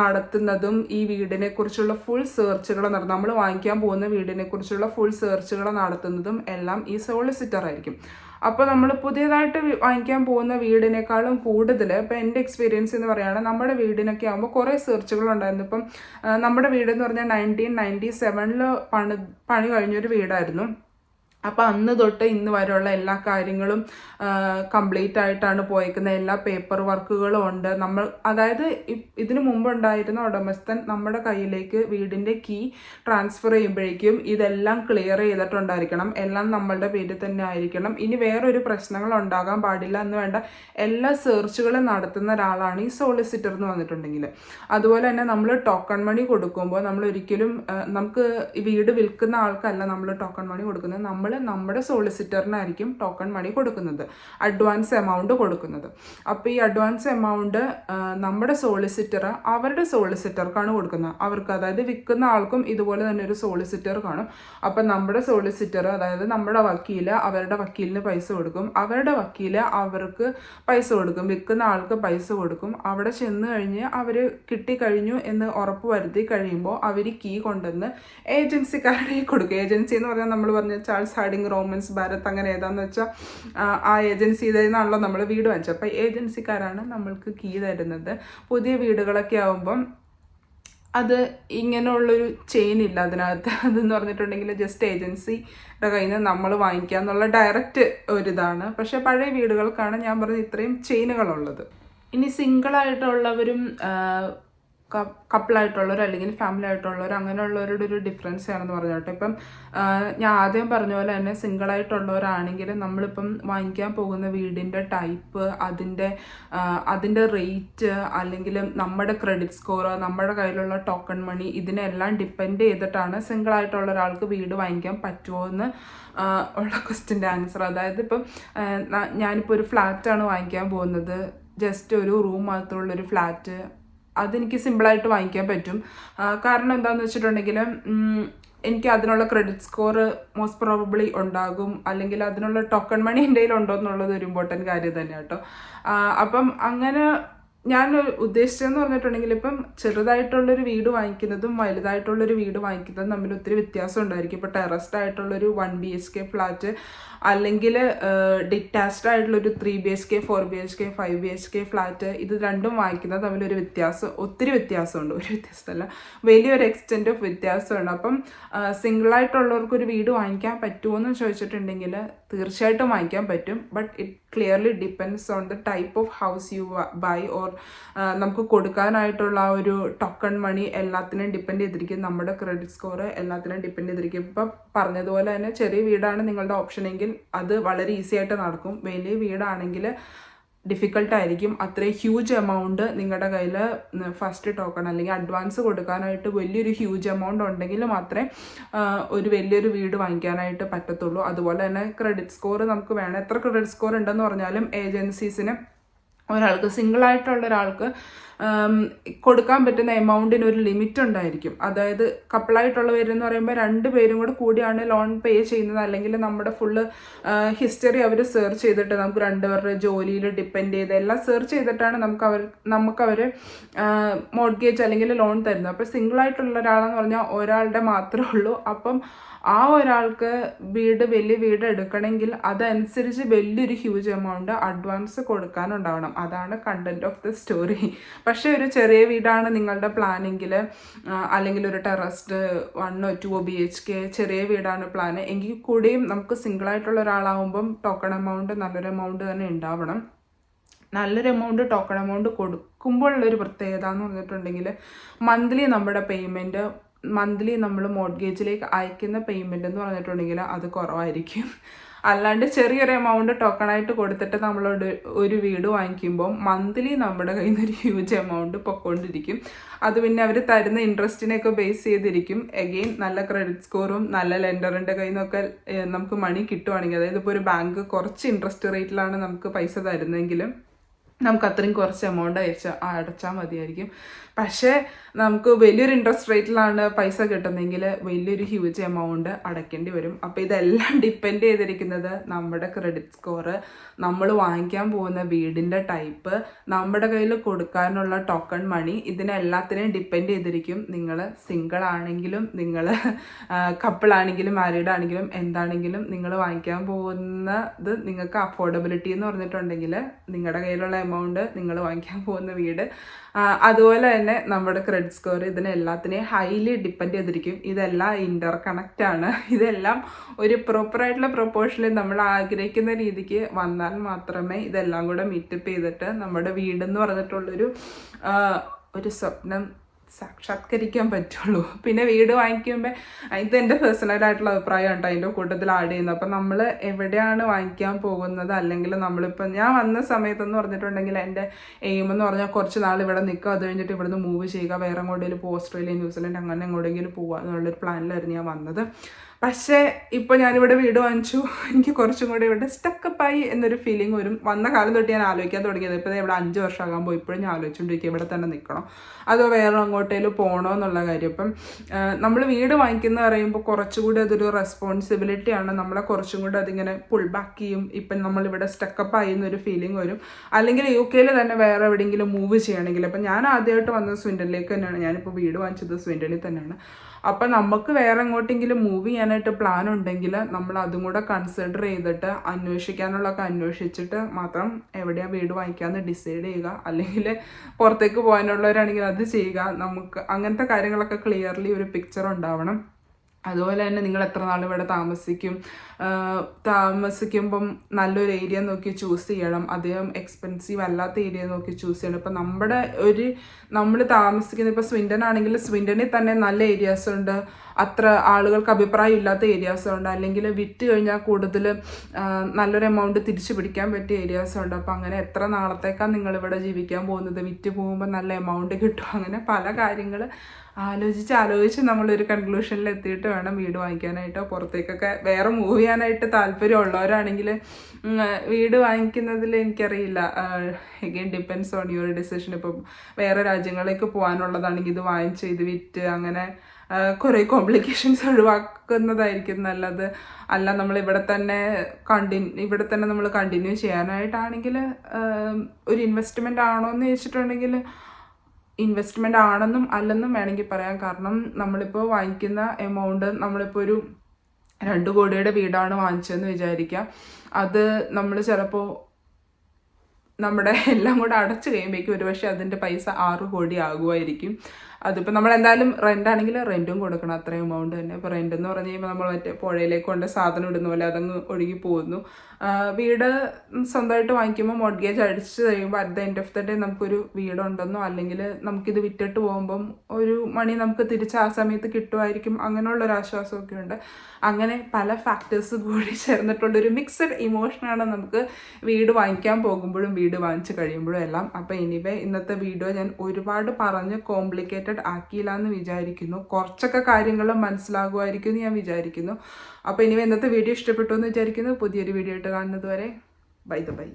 നടത്തുന്നതും ഈ വീടിനെ കുറിച്ചുള്ള ഫുൾ സെർച്ചുകൾ നടത്തും നമ്മൾ വാങ്ങിക്കാൻ പോകുന്ന വീടിനെ കുറിച്ചുള്ള ഫുൾ സെർച്ചുകൾ നടത്തുന്നതും എല്ലാം ഈ സോളിസിറ്റർ ആയിരിക്കും. അപ്പോൾ നമ്മൾ പുതിയതായിട്ട് വാങ്ങിക്കാൻ പോകുന്ന വീടിനേക്കാളും കൂടുതൽ ഇപ്പം എന്റെ എക്സ്പീരിയൻസ് എന്ന് പറയുകയാണ് നമ്മുടെ വീടിനൊക്കെ ആകുമ്പോൾ കുറേ സെർച്ചുകൾ ഉണ്ടായിരുന്നു. ഇപ്പം നമ്മുടെ വീട് എന്ന് പറഞ്ഞാൽ നയന്റീൻ നയന്റി സെവനിൽ പണി പണി കഴിഞ്ഞൊരു വീടായിരുന്നു. അപ്പോൾ അന്ന് തൊട്ട് ഇന്ന് വരെയുള്ള എല്ലാ കാര്യങ്ങളും കംപ്ലീറ്റ് ആയിട്ടാണ് പോയേക്കുന്നത്. എല്ലാ പേപ്പർ വർക്കുകളും ഉണ്ട്. നമ്മൾ അതായത് ഇതിനു മുമ്പുണ്ടായിരുന്ന ഉടമസ്ഥൻ നമ്മുടെ കയ്യിലേക്ക് വീടിന്റെ കീ ട്രാൻസ്ഫർ ചെയ്യുമ്പോഴേക്കും ഇതെല്ലാം ക്ലിയർ ചെയ്തിട്ടുണ്ടായിരിക്കണം. എല്ലാം നമ്മളുടെ പേരിൽ തന്നെ ആയിരിക്കണം. ഇനി വേറൊരു പ്രശ്നങ്ങൾ ഉണ്ടാകാൻ പാടില്ല എന്ന് വേണ്ട. എല്ലാ സെർച്ചുകളും നടത്തുന്ന ഒരാളാണ് ഈ സോളിസിറ്റർ എന്ന് വന്നിട്ടുണ്ടെങ്കിൽ അതുപോലെ തന്നെ നമ്മൾ ടോക്കൺ മണി കൊടുക്കുമ്പോൾ നമ്മൾ ഒരിക്കലും നമുക്ക് വീട് വിൽക്കുന്ന ആൾക്കല്ല നമ്മൾ ടോക്കൺ മണി കൊടുക്കുന്നത്. നമ്മൾ നമ്മുടെ സോളിസിറ്ററിനായിരിക്കും ടോക്കൺ മണി കൊടുക്കുന്നത് അഡ്വാൻസ് എമൗണ്ട് കൊടുക്കുന്നത്. അപ്പോൾ ഈ അഡ്വാൻസ് എമൗണ്ട് നമ്മുടെ സോളിസിറ്റർ അവരുടെ സോളിസിറ്റർക്കാണ് കൊടുക്കുന്നത്. അവർക്ക് അതായത് വിൽക്കുന്ന ആൾക്കും ഇതുപോലെ തന്നെ ഒരു സോളിസിറ്റർ കാണും. അപ്പം നമ്മുടെ സോളിസിറ്റർ അതായത് നമ്മുടെ വക്കീൽ അവരുടെ വക്കീലിന് പൈസ കൊടുക്കും. അവരുടെ വക്കീൽ അവർക്ക് പൈസ കൊടുക്കും. വിൽക്കുന്ന ആൾക്ക് പൈസ കൊടുക്കും. അവിടെ ചെന്ന് കഴിഞ്ഞ് അവർ കിട്ടിക്കഴിഞ്ഞു എന്ന് ഉറപ്പ് വരുത്തി കഴിയുമ്പോൾ അവർ കീ കൊണ്ടുവന്ന് ഏജൻസിക്കാരുടെ കൊടുക്കും. ഏജൻസി എന്ന് പറഞ്ഞാൽ നമ്മൾ പറഞ്ഞ ചാൾസ് ഹാർഡിങ് റോമൻസ് ഭാരത് അങ്ങനെ ഏതാന്ന് വെച്ചാൽ ആ ഏജൻസി നിന്നാണല്ലോ നമ്മൾ വീട് വാങ്ങിച്ചത്. അപ്പോൾ ഏജൻസിക്കാരാണ് നമ്മൾക്ക് കീ തരുന്നത്. പുതിയ വീടുകളൊക്കെ ആകുമ്പം അത് ഇങ്ങനെയുള്ളൊരു ചെയിൻ ഇല്ല അതിനകത്ത്. അതെന്ന് പറഞ്ഞിട്ടുണ്ടെങ്കിൽ ജസ്റ്റ് ഏജൻസിയുടെ കയ്യിൽ നിന്ന് നമ്മൾ വാങ്ങിക്കുക എന്നുള്ള ഡയറക്റ്റ് ഒരിതാണ്. പക്ഷേ പഴയ വീടുകൾക്കാണ് ഞാൻ പറഞ്ഞ ഇത്രയും ചെയിനുകളുള്ളത് ഇനി സിംഗിളായിട്ടുള്ളവരും കപ്പിളായിട്ടുള്ളവർ അല്ലെങ്കിൽ ഫാമിലി ആയിട്ടുള്ളവർ അങ്ങനെയുള്ളവരുടെ ഒരു ഡിഫറൻസ് ആണെന്ന് പറഞ്ഞു കേട്ടോ. ഇപ്പം ഞാൻ ആദ്യം പറഞ്ഞ പോലെ തന്നെ സിംഗിൾ ആയിട്ടുള്ളവരാണെങ്കിൽ നമ്മളിപ്പം വാങ്ങിക്കാൻ പോകുന്ന വീടിന്റെ ടൈപ്പ് അതിന്റെ അതിന്റെ റേറ്റ് അല്ലെങ്കിൽ നമ്മുടെ ക്രെഡിറ്റ് സ്കോർ നമ്മുടെ കയ്യിലുള്ള ടോക്കൺ മണി ഇതിനെല്ലാം ഡിപ്പെൻഡ് ചെയ്തിട്ടാണ് സിംഗിൾ ആയിട്ടുള്ള ഒരാൾക്ക് വീട് വാങ്ങിക്കാൻ പറ്റുമോ എന്ന് ഉള്ള ക്വസ്റ്റിന്റെ ആൻസർ അതായത് ഇപ്പം ഞാനിപ്പോൾ ഒരു ഫ്ലാറ്റാണ് വാങ്ങിക്കാൻ പോകുന്നത്. ജസ്റ്റ് ഒരു റൂം മാത്രമുള്ളൊരു ഫ്ലാറ്റ് അതെനിക്ക് സിമ്പിളായിട്ട് വാങ്ങിക്കാൻ പറ്റും. കാരണം എന്താണെന്ന് വെച്ചിട്ടുണ്ടെങ്കിൽ എനിക്ക് അതിനുള്ള ക്രെഡിറ്റ് സ്കോർ മോസ്റ്റ് പ്രോബബ്ലി ഉണ്ടാകും. അല്ലെങ്കിൽ അതിനുള്ള ടോക്കൺ മണി എന്റെ കയ്യിൽ ഉണ്ടോ എന്നുള്ളത് ഒരു ഇമ്പോർട്ടന്റ് കാര്യം തന്നെയാണ് കേട്ടോ അപ്പം അങ്ങനെ ഞാൻ ഉദ്ദേശിച്ചതെന്ന് പറഞ്ഞിട്ടുണ്ടെങ്കിൽ ഇപ്പം ചെറുതായിട്ടുള്ളൊരു വീട് വാങ്ങിക്കുന്നതും വലുതായിട്ടുള്ളൊരു വീട് വാങ്ങിക്കുന്നതും തമ്മിൽ ഒത്തിരി വ്യത്യാസം ഉണ്ടായിരിക്കും. ഇപ്പോൾ ടെറസ്ഡ് ആയിട്ടുള്ളൊരു one B H K flat അല്ലെങ്കിൽ ഡിറ്റാച്ച്ഡ് ആയിട്ടുള്ളൊരു three B H K four B H K five B H K flat ഇത് രണ്ടും വാങ്ങിക്കുന്നത് തമ്മിലൊരു വ്യത്യാസം ഒത്തിരി വ്യത്യാസമുണ്ട്. ഒരു വ്യത്യാസമല്ല. വലിയൊരു എക്സ്റ്റെന്റ് ഓഫ് വ്യത്യാസമുണ്ട്. അപ്പം സിംഗിളായിട്ടുള്ളവർക്ക് ഒരു വീട് വാങ്ങിക്കാൻ പറ്റുമോ എന്ന് ചോദിച്ചിട്ടുണ്ടെങ്കിൽ തീർച്ചയായിട്ടും വാങ്ങിക്കാൻ പറ്റും. But it clearly depends on the type of house you buy or നമുക്ക് കൊടുക്കാനായിട്ടുള്ള ആ ഒരു ടോക്കൺ മണി എല്ലാത്തിനെയും ഡിപ്പെൻഡ് ചെയ്തിരിക്കും. നമ്മുടെ ക്രെഡിറ്റ് സ്കോർ എല്ലാത്തിനെയും ഡിപ്പെൻഡ് ചെയ്തിരിക്കും. ഇപ്പം പറഞ്ഞതുപോലെ തന്നെ ചെറിയ വീടാണ് നിങ്ങളുടെ ഓപ്ഷൻ എങ്കിൽ അത് വളരെ ഈസി ആയിട്ട് നടക്കും. വലിയ വീടാണെങ്കിൽ ഡിഫിക്കൽട്ടായിരിക്കും അത്രയും ഹ്യൂജ് എമൗണ്ട് നിങ്ങളുടെ കയ്യിൽ ഫസ്റ്റ് ടോക്കൺ അല്ലെങ്കിൽ അഡ്വാൻസ് കൊടുക്കാനായിട്ട് വലിയൊരു ഹ്യൂജ് എമൗണ്ട് ഉണ്ടെങ്കിൽ മാത്രമേ ഒരു വലിയൊരു വീട് വാങ്ങിക്കാനായിട്ട് പറ്റത്തുള്ളൂ. അതുപോലെ തന്നെ ക്രെഡിറ്റ് സ്കോർ നമുക്ക് വേണം. എത്ര ക്രെഡിറ്റ് സ്കോർ ഉണ്ടെന്ന് പറഞ്ഞാലും ഏജൻസീസിന് ഒരാൾക്ക് സിംഗിൾ ആയിട്ടുള്ള ഒരാൾക്ക് കൊടുക്കാൻ പറ്റുന്ന എമൗണ്ടിന് ഒരു ലിമിറ്റ് ഉണ്ടായിരിക്കും. അതായത് കപ്പിളായിട്ടുള്ളവരെന്ന് പറയുമ്പോൾ രണ്ട് പേരും കൂടെ കൂടിയാണ് ലോൺ പേ ചെയ്യുന്നത്. അല്ലെങ്കിൽ നമ്മുടെ ഫുള്ള് ഹിസ്റ്ററി അവർ സെർച്ച് ചെയ്തിട്ട് നമുക്ക് രണ്ടുപേരുടെ ജോലിയിൽ ഡിപ്പെൻഡ് ചെയ്ത് എല്ലാം സെർച്ച് ചെയ്തിട്ടാണ് നമുക്ക് അവർ നമുക്ക് അവർ മോഡ്ഗേജ് അല്ലെങ്കിൽ ലോൺ തരുന്നത്. അപ്പോൾ സിംഗിൾ ആയിട്ടുള്ള ഒരാളെന്ന് പറഞ്ഞാൽ ഒരാളുടെ മാത്രമേ ഉള്ളൂ. അപ്പം ആ ഒരാൾക്ക് വീട് വലിയ വീട് എടുക്കണമെങ്കിൽ അതനുസരിച്ച് വലിയൊരു ഹ്യൂജ് എമൗണ്ട് അഡ്വാൻസ് കൊടുക്കാനുണ്ടാവണം. അതാണ് കണ്ടന്റ് ഓഫ് ദ സ്റ്റോറി പക്ഷേ ഒരു ചെറിയ വീടാണ് നിങ്ങളുടെ പ്ലാനെങ്കിൽ അല്ലെങ്കിൽ ഒരു ടെറസ്റ്റ് വണ്ണോ ടു ബി എച്ച് കെ ചെറിയ വീടാണ് പ്ലാൻ എങ്കിൽ കൂടിയും നമുക്ക് സിംഗിൾ ആയിട്ടുള്ള ഒരാളാവുമ്പം ടോക്കൺ എമൗണ്ട് നല്ലൊരു എമൗണ്ട് തന്നെ ഉണ്ടാവണം. നല്ലൊരു എമൗണ്ട് ടോക്കൺ എമൗണ്ട് കൊടുക്കുമ്പോഴുള്ളൊരു പ്രത്യേകത എന്ന് പറഞ്ഞിട്ടുണ്ടെങ്കിൽ മന്ത്ലി നമ്മുടെ പേയ്മെന്റ് മന്ത്ലി നമ്മൾ മോഡ്ഗേജിലേക്ക് അയക്കുന്ന പേയ്മെന്റ് എന്ന് പറഞ്ഞിട്ടുണ്ടെങ്കിൽ അത് കുറവായിരിക്കും. അല്ലാണ്ട് ചെറിയൊരു എമൗണ്ട് ടോക്കണായിട്ട് കൊടുത്തിട്ട് നമ്മളോട് ഒരു വീട് വാങ്ങിക്കുമ്പോൾ മന്ത്ലി നമ്മുടെ കയ്യിൽ നിന്ന് ഒരു ഹ്യൂജ് എമൗണ്ട് പൊക്കോണ്ടിരിക്കും. അത് പിന്നെ അവർ തരുന്ന ഇൻട്രസ്റ്റിനെയൊക്കെ ബേസ് ചെയ്തിരിക്കും. എഗെയിൻ നല്ല ക്രെഡിറ്റ് സ്കോറും നല്ല ലെൻഡറിന്റെ കയ്യിൽ നിന്നൊക്കെ നമുക്ക് മണി കിട്ടുവാണെങ്കിൽ അതായത് ഇപ്പോൾ ഒരു ബാങ്ക് കുറച്ച് ഇൻട്രസ്റ്റ് റേറ്റിലാണ് നമുക്ക് പൈസ തരുന്നതെങ്കിലും നമുക്ക് അത്രയും കുറച്ച് എമൗണ്ട് അയച്ച അടച്ചാൽ മതിയായിരിക്കും. പക്ഷേ നമുക്ക് വലിയൊരു ഇൻട്രസ്റ്റ് റേറ്റിലാണ് പൈസ കിട്ടുന്നതെങ്കിൽ വലിയൊരു ഹ്യൂജ് എമൗണ്ട് അടയ്ക്കേണ്ടി വരും. അപ്പോൾ ഇതെല്ലാം <laughs> ഡിപ്പെൻഡ് ചെയ്തിരിക്കുന്നത് നമ്മുടെ ക്രെഡിറ്റ് സ്കോറ് നമ്മൾ വാങ്ങിക്കാൻ പോകുന്ന വീടിന്റെ ടൈപ്പ് നമ്മുടെ കയ്യിൽ കൊടുക്കാനുള്ള ടോക്കൺ മണി ഇതിനെല്ലാത്തിനെയും ഡിപ്പെൻഡ് ചെയ്തിരിക്കും. നിങ്ങൾ സിംഗിൾ ആണെങ്കിലും നിങ്ങൾ കപ്പിൾ ആണെങ്കിലും മാരീഡ് ആണെങ്കിലും എന്താണെങ്കിലും നിങ്ങൾ വാങ്ങിക്കാൻ പോകുന്നത് നിങ്ങൾക്ക് അഫോർഡബിലിറ്റി എന്ന് പറഞ്ഞിട്ടുണ്ടെങ്കിൽ നിങ്ങളുടെ കയ്യിലുള്ള എമൗണ്ട് നിങ്ങൾ വാങ്ങിക്കാൻ പോകുന്ന വീട്. അതുപോലെ തന്നെ നമ്മുടെ ക്രെഡിറ്റ് സ്കോർ ഇതിനെ എല്ലാത്തിനെയും ഹൈലി ഡിപ്പെൻഡ് ചെയ്തിരിക്കും. ഇതെല്ലാം ഇന്റർ കണക്റ്റ് ആണ്. ഇതെല്ലാം ഒരു പ്രോപ്പറായിട്ടുള്ള പ്രൊപ്പോർഷനിൽ നമ്മൾ ആഗ്രഹിക്കുന്ന രീതിക്ക് വന്നാൽ മാത്രമേ ഇതെല്ലാം കൂടെ മീറ്റപ്പ് ചെയ്തിട്ട് നമ്മുടെ വീടെന്ന് പറഞ്ഞിട്ടുള്ളൊരു ഒരു സ്വപ്നം സാക്ഷാത്കരിക്കാൻ പറ്റുള്ളൂ. പിന്നെ വീട് വാങ്ങിക്കുമ്പോൾ ഇത് എന്റെ പേഴ്സണലായിട്ടുള്ള അഭിപ്രായം കേട്ടോ. അതിന്റെ കൂട്ടത്തിൽ ആഡ് ചെയ്യുന്നത്. അപ്പം നമ്മൾ എവിടെയാണ് വാങ്ങിക്കാൻ പോകുന്നത്? അല്ലെങ്കിൽ നമ്മളിപ്പോൾ ഞാൻ വന്ന സമയത്തെന്ന് പറഞ്ഞിട്ടുണ്ടെങ്കിൽ എന്റെ എയിം എന്ന് പറഞ്ഞാൽ കുറച്ച് നാൾ ഇവിടെ നിൽക്കുക. അത് കഴിഞ്ഞിട്ട് ഇവിടുന്ന് മൂവ് ചെയ്യുക. വേറെ എങ്ങോട്ടെങ്കിലും ഇപ്പോൾ ഓസ്ട്രേലിയ ന്യൂസിലൻഡ് അങ്ങനെ എങ്ങോട്ടെങ്കിലും പോകുക എന്നുള്ളൊരു പ്ലാനിലായിരുന്നു ഞാൻ വന്നത്. പക്ഷേ ഇപ്പോൾ ഞാനിവിടെ വീട് വാങ്ങിച്ചു. എനിക്ക് കുറച്ചും കൂടി ഇവിടെ സ്റ്റക്കപ്പായി എന്നൊരു ഫീലിംഗ് വരും. വന്ന കാലം തൊട്ട് ഞാൻ ആലോചിക്കാൻ തുടങ്ങിയത്. ഇപ്പോൾ ഇവിടെ അഞ്ച് വർഷമാകുമ്പോൾ ഇപ്പോഴും ഞാൻ ആലോചിച്ചുകൊണ്ടിരിക്കുക ഇവിടെ തന്നെ നിൽക്കണം അതോ വേറെ അങ്ങോട്ടേലും പോകണോ എന്നുള്ള കാര്യം. ഇപ്പം നമ്മൾ വീട് വാങ്ങിക്കുന്ന പറയുമ്പോൾ കുറച്ചുകൂടി അതൊരു റെസ്പോൺസിബിലിറ്റി ആണ്. നമ്മളെ കുറച്ചും കൂടി അതിങ്ങനെ പുൾ ബാക്ക് ചെയ്യും. ഇപ്പം നമ്മളിവിടെ സ്റ്റക്കപ്പായി എന്നൊരു ഫീലിംഗ് വരും. അല്ലെങ്കിൽ യു കെയിൽ തന്നെ വേറെ എവിടെയെങ്കിലും മൂവ് ചെയ്യണമെങ്കിൽ. അപ്പം ഞാൻ ആദ്യമായിട്ട് വന്നത് സ്വിൻഡനിലേക്ക് തന്നെയാണ്. ഞാനിപ്പോൾ വീട് വാങ്ങിച്ചത് സ്വിൻഡനിൽ തന്നെയാണ്. അപ്പം നമുക്ക് വേറെ എങ്ങോട്ടെങ്കിലും മൂവ് ചെയ്യാനായിട്ട് പ്ലാൻ ഉണ്ടെങ്കിൽ നമ്മൾ അതും കൂടെ കൺസിഡർ ചെയ്തിട്ട് അന്വേഷിക്കാനുള്ളതൊക്കെ അന്വേഷിച്ചിട്ട് മാത്രം എവിടെയാണ് വീട് വാങ്ങിക്കാമെന്ന് ഡിസൈഡ് ചെയ്യുക. അല്ലെങ്കിൽ പുറത്തേക്ക് പോകാനുള്ളവരാണെങ്കിൽ അത് ചെയ്യുക. നമുക്ക് അങ്ങനത്തെ കാര്യങ്ങളൊക്കെ ക്ലിയർലി ഒരു പിക്ചർ ഉണ്ടാവണം. അതുപോലെ തന്നെ നിങ്ങൾ എത്ര നാൾ ഇവിടെ താമസിക്കും താമസിക്കുമ്പം നല്ലൊരു ഏരിയ നോക്കി ചൂസ് ചെയ്യണം. അധികം എക്സ്പെൻസീവ് അല്ലാത്ത ഏരിയ നോക്കി ചൂസ് ചെയ്യണം. ഇപ്പം നമ്മുടെ ഒരു നമ്മൾ താമസിക്കുന്ന ഇപ്പോൾ സ്വിൻഡൻ ആണെങ്കിൽ സ്വിൻഡനിൽ തന്നെ നല്ല ഏരിയാസ് ഉണ്ട്. അത്ര ആളുകൾക്ക് അഭിപ്രായം ഇല്ലാത്ത ഏരിയാസ് ഉണ്ട്. അല്ലെങ്കിൽ വിറ്റ് കഴിഞ്ഞാൽ കൂടുതൽ നല്ലൊരു എമൗണ്ട് തിരിച്ചു പിടിക്കാൻ പറ്റിയ ഏരിയാസ് ഉണ്ട്. അപ്പോൾ അങ്ങനെ എത്ര നാളത്തേക്കാണ് നിങ്ങൾ ഇവിടെ ജീവിക്കാൻ പോകുന്നത്? വിറ്റ് പോകുമ്പോൾ നല്ല എമൗണ്ട് കിട്ടും അങ്ങനെ പല കാര്യങ്ങൾ ആലോചിച്ച് ആലോചിച്ച് നമ്മളൊരു കൺക്ലൂഷനിൽ എത്തിയിട്ട് വേണം വീട് വാങ്ങിക്കാനായിട്ടോ. പുറത്തേക്കൊക്കെ വേറെ മൂവ് ചെയ്യാനായിട്ട് താല്പര്യമുള്ളവരാണെങ്കിൽ വീട് വാങ്ങിക്കുന്നതിൽ എനിക്കറിയില്ല. Again depends on your decision ഇപ്പം വേറെ രാജ്യങ്ങളിലേക്ക് പോകാനുള്ളതാണെങ്കിൽ ഇത് വാങ്ങിച്ച് ഇത് വിറ്റ് അങ്ങനെ കുറേ കോംപ്ലിക്കേഷൻസ് <laughs> ഒഴിവാക്കുന്നതായിരിക്കും നല്ലത്. അല്ല നമ്മൾ ഇവിടെ തന്നെ കണ്ടിന്യൂ ഇവിടെ തന്നെ നമ്മൾ കണ്ടിന്യൂ ചെയ്യാനായിട്ടാണെങ്കിൽ ഒരു ഇൻവെസ്റ്റ്മെന്റ് ആണോ എന്ന് ചോദിച്ചിട്ടുണ്ടെങ്കിൽ ഇൻവെസ്റ്റ്മെന്റ് ആണെന്നും അല്ലെന്നും വേണമെങ്കിൽ പറയാം. കാരണം നമ്മളിപ്പോൾ വാങ്ങിക്കുന്ന എമൗണ്ട് നമ്മളിപ്പോൾ ഒരു രണ്ട് കോടിയുടെ വീടാണ് വാങ്ങിച്ചതെന്ന് വിചാരിക്കാം. അത് നമ്മൾ ചിലപ്പോൾ നമ്മുടെ <laughs> എല്ലാം കൂടെ അടച്ചു കഴിയുമ്പോഴേക്കും ഒരുപക്ഷെ അതിന്റെ പൈസ ആറ് കോടി ആകുമായിരിക്കും. അതിപ്പോൾ നമ്മൾ എന്തായാലും റെന്റ് ആണെങ്കിൽ റെന്റും കൊടുക്കണം. അത്രയും എമൗണ്ട് തന്നെ. ഇപ്പോൾ റെന്റ് എന്ന് പറഞ്ഞു കഴിയുമ്പോൾ നമ്മൾ മറ്റേ പുഴയിലേക്ക് കൊണ്ട് സാധനം ഇടുന്ന പോലെ അതങ്ങ് ഒഴുകി പോകുന്നു. വീട് സ്വന്തമായിട്ട് വാങ്ങിക്കുമ്പോൾ മോഡ്ഗേജ് അടിച്ച് കഴിയുമ്പോൾ at the end of the day നമുക്കൊരു വീടുണ്ടെന്നോ അല്ലെങ്കിൽ നമുക്കിത് വിറ്റിട്ട് പോകുമ്പം ഒരു മണി നമുക്ക് തിരിച്ച് ആ സമയത്ത് കിട്ടുമായിരിക്കും അങ്ങനെയുള്ളൊരു ആശ്വാസമൊക്കെ ഉണ്ട്. അങ്ങനെ പല ഫാക്ടേഴ്സ് കൂടി ചേർന്നിട്ടുണ്ട് ഒരു മിക്സഡ് ഇമോഷനാണ് നമുക്ക് വീട് വാങ്ങിക്കാൻ പോകുമ്പോഴും വീട് വാങ്ങിച്ച് കഴിയുമ്പോഴും എല്ലാം. അപ്പോൾ എനിവേ ഇന്നത്തെ വീഡിയോ ഞാൻ ഒരുപാട് പറഞ്ഞ് കോംപ്ലിക്കേറ്റഡ് ആക്കിയില്ല എന്ന് വിചാരിക്കുന്നു. കുറച്ചൊക്കെ കാര്യങ്ങൾ മനസ്സിലാകുമായിരിക്കും എന്ന് ഞാൻ വിചാരിക്കുന്നു. അപ്പോൾ ഇനിവേ ഇന്നത്തെ വീഡിയോ ഇഷ്ടപ്പെട്ടു എന്ന് വിചാരിക്കുന്നു. പുതിയൊരു വീഡിയോ ആയിട്ട് കാണുന്നത് വരെ. By the by.